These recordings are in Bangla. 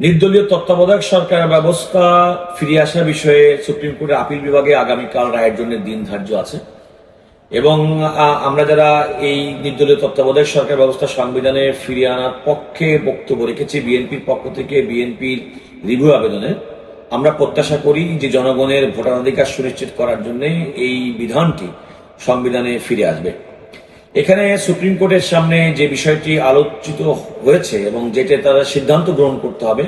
নির্দলীয় তত্ত্বাবধায়ক সরকার ব্যবস্থা ফিরিয়ে আসার বিষয়ে সুপ্রিম কোর্টের আপিল বিভাগে আগামীকাল রায়ের জন্য দিন ধার্য আছে। এবং আমরা যারা এই নির্দলীয় তত্ত্বাবধায়ক সরকার ব্যবস্থা সংবিধানে ফিরিয়ে আনার পক্ষে বক্তব্য রেখেছি, বিএনপির পক্ষ থেকে, বিএনপির রিভিউ আবেদনে, আমরা প্রত্যাশা করি যে জনগণের ভোটাধিকার সুনিশ্চিত করার জন্য এই বিধানটি সংবিধানে ফিরে আসবে। এখানে সুপ্রিম কোর্টের সামনে যে বিষয়টি আলোচিত হয়েছে এবং যেটা তারা সিদ্ধান্ত গ্রহণ করতে হবে,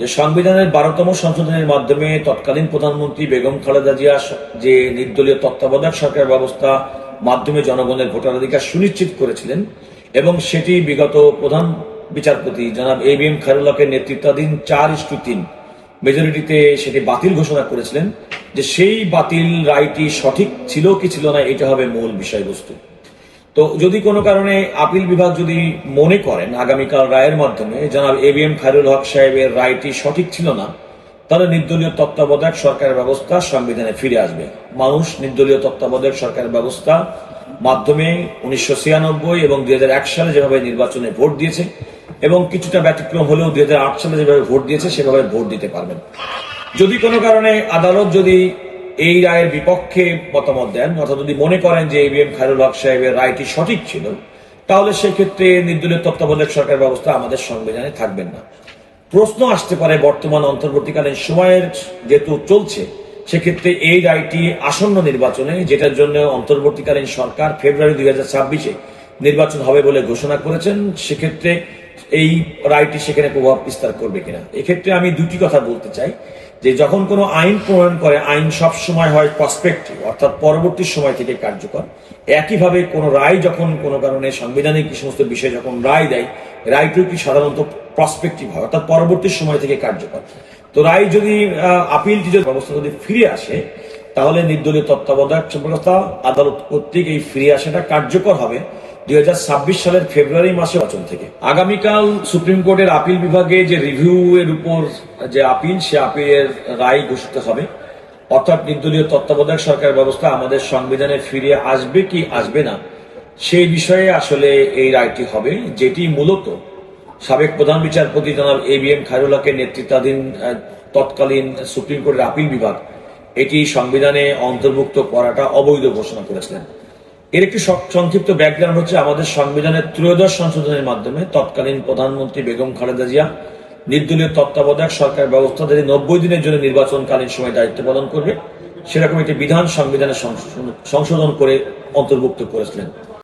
যে সংবিধানের বারোতম সংশোধনের মাধ্যমে তৎকালীন প্রধানমন্ত্রী বেগম খালেদা জিয়া যে নির্দলীয় তত্ত্বাবধায়ক সরকার ব্যবস্থা মাধ্যমে জনগণের ভোটাধিকার সুনিশ্চিত করেছিলেন এবং সেটি বিগত প্রধান বিচারপতি জনাব এ বি এম খায়রুল্লাহকে নেতৃত্বাধীন চার ইস্টু তিন মেজরিটিতে সেটি বাতিল ঘোষণা করেছিলেন, যে সেই বাতিল রায়টি সঠিক ছিল কি ছিল না, এটা হবে মূল বিষয়বস্তু। তো যদি কোনো কারণে আপিল বিভাগ যদি মনে করেন আগামীকাল রায়ের মাধ্যমে, জনাব A B M Khairul Haque সাহেবের রায়টি সঠিক ছিল না, তাহলে নির্দলীয় তত্ত্বাবধায়ক সরকার ব্যবস্থা সংবিধানে ফিরে আসবে। মানুষ নির্দলীয় তত্ত্বাবধায়ক সরকার ব্যবস্থা মাধ্যমে উনিশশো ছিয়ানব্বই এবং দুই হাজার এক সালে যেভাবে নির্বাচনে ভোট দিয়েছে এবং কিছুটা ব্যতিক্রম হলেও দুই হাজার আট সালে যেভাবে ভোট দিয়েছে, সেভাবে ভোট দিতে পারবেন। যদি কোনো কারণে আদালত যদি এই রায়ের বিপক্ষে মতামত দেন। অর্থাৎ যদি মনে করেন যে এবিএম খায়রুল হক সাহেবের রায়টি সঠিক ছিল, তাহলে সেক্ষেত্রে নির্দলীয় তত্ত্বাবধায়ক সরকার ব্যবস্থা আমাদের সংবিধানে থাকবেন না। প্রশ্ন আসতে পারে বর্তমান অন্তর্বর্তীকালীন সময়ের যেহেতু চলছে, সেক্ষেত্রে এই রায়টি আসন্ন নির্বাচনে, যেটার জন্য অন্তর্বর্তীকালীন সরকার ফেব্রুয়ারি দুই নির্বাচন হবে বলে ঘোষণা করেছেন, সেক্ষেত্রে এই রায়টি সেখানে প্রভাব বিস্তার করবে কিনা? এক্ষেত্রে আমি দুটি কথা বলতে চাই, যে যখন কোনো আইন প্রণয়ন করে, আইন সব সময় হয় প্রসপেক্টিভ অর্থাৎ পরবর্তী সময় থেকে কার্যকর। একইভাবে কোনো রায় যখন কোনো কারণে সাংবিধানিক সমস্ত বিষয় যখন রায় দেয় রায়টি সাধারণত প্রসপেক্টিভ হয়, অর্থাৎ পরবর্তী সময় থেকে কার্যকর। তো রায় যদি আপিলটি যদি ব্যবস্থা যদি ফিরে আসে, তাহলে নির্দলীয় তত্ত্বাবধায়ক ব্যবস্থা আদালত কর্তৃক এই ফিরে আসাটা কার্যকর হবে। দুই সালের ফেব্রুয়ারি মাসে বচন থেকে। আগামীকাল সুপ্রিম কোর্টের আপিল বিভাগে যে রিভিউ এর উপর যে আপিল, সে আপিলের রায় ঘোষিত হবে। অর্থাৎ নির্দলীয় তত্ত্বাবধায়ক সরকার ব্যবস্থা আমাদের সংবিধানে ফিরে আসবে কি আসবে না, সেই বিষয়ে আসলে এই রায়টি হবে, যেটি মূলত সাবেক প্রধান বিচারপতি জনাব এ বি এম খায়রুল্লাহকে নেতৃত্বাধীন তৎকালীন সুপ্রিম কোর্টের আপিল বিভাগ এটি সংবিধানে অন্তর্ভুক্ত করাটা অবৈধ ঘোষণা করেছিলেন। এর একটি সংক্ষিপ্ত ব্যাকগ্রাউন্ড হচ্ছে আমাদের সংবিধানের ত্রয়োদশ সংশোধনের মাধ্যমে তৎকালীন প্রধানমন্ত্রী বেগম খালেদা জিয়া, নির্দলীয় তত্ত্বাবধায়ক, সরকার ব্যবস্থা ব্যবস্থাধারী নব্বই দিনের জন্য নির্বাচনকালীন সময় দায়িত্ব পালন করবে। সেরকম একটি বিধান সংবিধানে সংশোধন করে অন্তর্ভুক্ত করেছিলেন।